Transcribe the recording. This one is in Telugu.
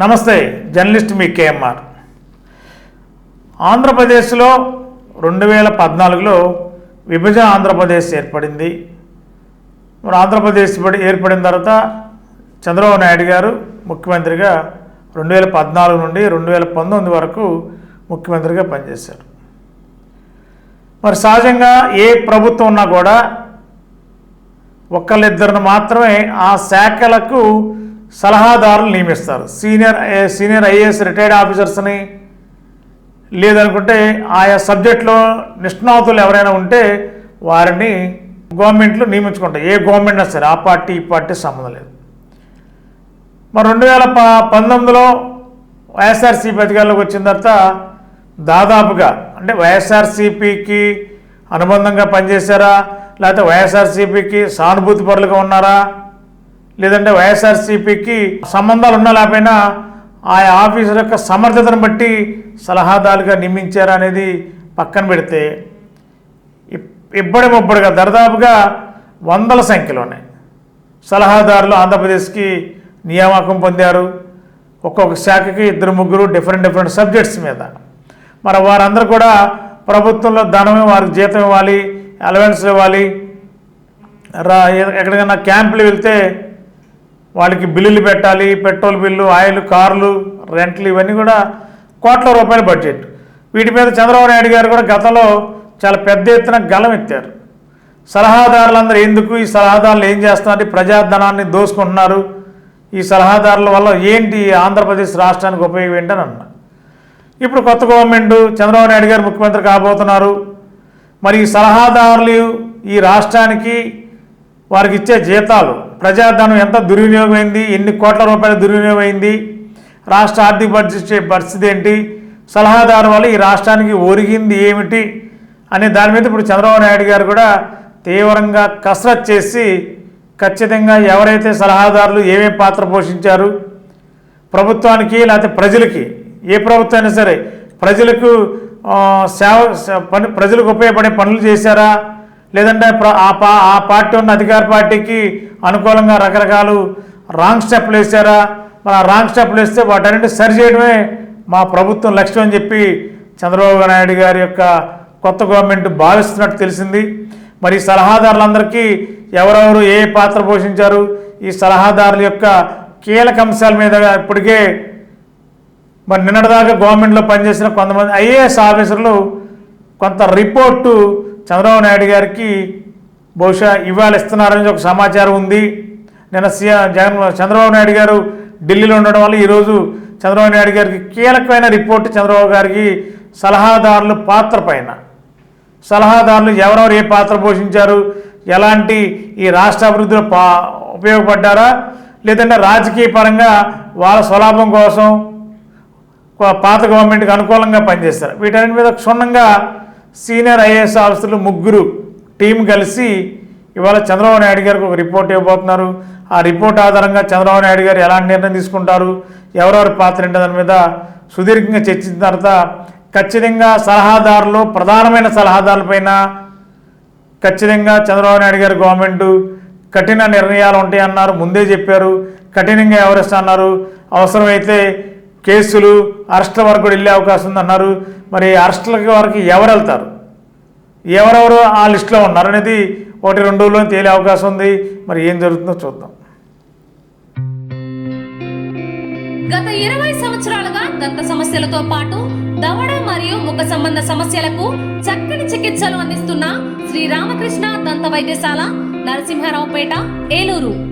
నమస్తే జర్నలిస్ట్ మీ కేఎంఆర్. ఆంధ్రప్రదేశ్లో రెండు వేల పద్నాలుగులో విభజన ఆంధ్రప్రదేశ్ ఏర్పడింది. మరి ఆంధ్రప్రదేశ్ ఏర్పడిన తర్వాత చంద్రబాబు నాయుడు గారు ముఖ్యమంత్రిగా రెండు వేల పద్నాలుగు నుండి రెండు వేల పంతొమ్మిది వరకు ముఖ్యమంత్రిగా పనిచేశారు. మరి సహజంగా ఏ ప్రభుత్వం ఉన్నా కూడా ఒకళ్ళిద్దరిని మాత్రమే ఆ శాఖలకు సలహాదారులు నియమిస్తారు. సీనియర్ సీనియర్ ఐఏఎస్ రిటైర్డ్ ఆఫీసర్స్ని లేదనుకుంటే ఆయా సబ్జెక్ట్లో నిష్ణాతులు ఎవరైనా ఉంటే వారిని గవర్నమెంట్లు నియమించుకుంటాయి ఏ గవర్నమెంట్ అయినా సరే ఆ పార్టీ ఈ పార్టీ సంబంధం లేదు. మరి రెండు వేల ప పంతొమ్మిదిలో వైఎస్ఆర్సీపీ అధికారంలోకి వచ్చిన తర్వాత దాదాపుగా అంటే వైఎస్ఆర్సీపీకి అనుబంధంగా పనిచేశారా? లేకపోతే వైఎస్ఆర్సీపీకి సానుభూతి పరులుగా ఉన్నారా? లేదంటే వైఎస్ఆర్సీపీకి సంబంధాలు ఉన్నా లేకపోయినా ఆయా ఆఫీసర్ యొక్క సమర్థతను బట్టి సలహాదారులుగా నియమించారా అనేది పక్కన పెడితే ఇబ్బడి ముబ్బడిగా దరిదాపుగా వందల సంఖ్యలోనే సలహాదారులు ఆంధ్రప్రదేశ్కి నియామకం పొందారు. ఒక్కొక్క శాఖకి ఇద్దరు ముగ్గురు డిఫరెంట్ డిఫరెంట్ సబ్జెక్ట్స్ మీద. మరి వారందరూ కూడా ప్రభుత్వంలో ధనం వారికి జీతం ఇవ్వాలి అలవెన్స్ ఇవ్వాలి. రా ఎక్కడికైనా క్యాంపులు వెళ్తే వాళ్ళకి బిల్లులు పెట్టాలి పెట్రోల్ బిల్లు ఆయిల్ కార్లు రెంట్లు ఇవన్నీ కూడా కోట్ల రూపాయల బడ్జెట్. వీటి మీద చంద్రబాబు నాయుడు గారు కూడా గతంలో చాలా పెద్ద ఎత్తున గలం ఎత్తారు. సలహాదారులందరూ ఎందుకు ఈ సలహాదారులు ఏం చేస్తున్నారు ప్రజాధనాన్ని దోసుకుంటున్నారు ఈ సలహాదారుల వల్ల ఏంటి ఆంధ్రప్రదేశ్ రాష్ట్రానికి ఉపయోగం ఏంటని అన్నా ఇప్పుడు కొత్త గవర్నమెంట్ చంద్రబాబు నాయుడు గారు ముఖ్యమంత్రి కాబోతున్నారు. మరి ఈ సలహాదారులు ఈ రాష్ట్రానికి వారికి ఇచ్చే జీతాలు ప్రజాధనం ఎంత దుర్వినియోగమైంది? ఎన్ని కోట్ల రూపాయల దుర్వినియోగమైంది? రాష్ట్ర ఆర్థిక పరిస్థితి పరిస్థితి ఏంటి? సలహాదారు వల్ల ఈ రాష్ట్రానికి ఒరిగింది ఏమిటి? అనే దాని మీద ఇప్పుడు చంద్రబాబు నాయుడు గారు కూడా తీవ్రంగా కసరత్ చేసి ఖచ్చితంగా ఎవరైతే సలహాదారులు ఏమేమి పాత్ర పోషించారు? ప్రభుత్వానికి లేకపోతే ప్రజలకి ఏ ప్రభుత్వం అయినా సరే ప్రజలకు సేవ పని ప్రజలకు ఉపయోగపడే పనులు చేశారా? లేదంటే ఆ పా ఆ పార్టీ ఉన్న అధికార పార్టీకి అనుకూలంగా రకరకాలు రాంగ్ స్టెప్లు వేశారా? మరి ఆ రాంగ్ స్టెప్లు వేస్తే వాటన్నిటి సరి చేయడమే మా ప్రభుత్వం లక్ష్యం అని చెప్పి చంద్రబాబు నాయుడు గారి యొక్క కొత్త గవర్నమెంట్ భావిస్తున్నట్టు తెలిసింది. మరి సలహాదారులందరికీ ఎవరెవరు ఏ పాత్ర పోషించారు? ఈ సలహాదారుల యొక్క కీలక అంశాల మీద ఇప్పటికే మరి నిన్నటిదాకా గవర్నమెంట్లో పనిచేసిన కొంతమంది ఐఏఎస్ ఆఫీసర్లు కొంత రిపోర్టు చంద్రబాబు నాయుడు గారికి బహుశా ఇవాళ ఇస్తున్నారని ఒక సమాచారం ఉంది. నిన్న సీఎం జగన్ చంద్రబాబు నాయుడు గారు ఢిల్లీలో ఉండడం వల్ల ఈరోజు చంద్రబాబు నాయుడు గారికి కీలకమైన రిపోర్ట్ చంద్రబాబు గారికి సలహాదారుల పాత్ర పైన. సలహాదారులు ఎవరెవరు ఏ పాత్ర పోషించారు ఎలాంటి ఈ రాష్ట్ర అభివృద్ధిలో పా ఉపయోగపడ్డారా లేదంటే రాజకీయ పరంగా వాళ్ళ స్వలాభం కోసం పాత గవర్నమెంట్కి అనుకూలంగా పనిచేస్తారు? వీటన్నిటి మీద క్షుణ్ణంగా సీనియర్ ఐఏఎస్ ఆఫీసర్లు ముగ్గురు టీం కలిసి ఇవాళ చంద్రబాబు నాయుడు గారికి ఒక రిపోర్ట్ ఇవ్వబోతున్నారు. ఆ రిపోర్ట్ ఆధారంగా చంద్రబాబు నాయుడు గారు ఎలాంటి నిర్ణయం తీసుకుంటారు? ఎవరెవరి పాత్ర ఏంటో? దాని మీద సుదీర్ఘంగా చర్చించిన తర్వాత ఖచ్చితంగా సలహాదారులు ప్రధానమైన సలహాదారులపైన ఖచ్చితంగా చంద్రబాబు నాయుడు గారి గవర్నమెంట్ కఠిన నిర్ణయాలు ఉంటాయి అన్నారు ముందే చెప్పారు. కఠినంగా ఎవరెస్ట్ అన్నారు అవసరమైతే కేసులు అరెస్టుల వరకు కూడా వెళ్ళే అవకాశం ఉందన్నారు. మరి అరెస్టులకి వరకు ఎవరు వెళ్తారు? ఎవరెవరు ఆ లిస్టులో ఉన్నారు అనేది ఒకటి రెండు రోజుల్లో తేలే అవకాశం ఉంది. మరి ఏం జరుగుతుందో చూద్దాం. గత ఇరవై సంవత్సరాలుగా దంత సమస్యలతో పాటు దవడ మరియు ముఖ సంబంధ సమస్యలకు చక్కని చికిత్సలు అందిస్తున్న శ్రీ రామకృష్ణ దంత వైద్యశాల నరసింహారావుపేట ఏలూరు.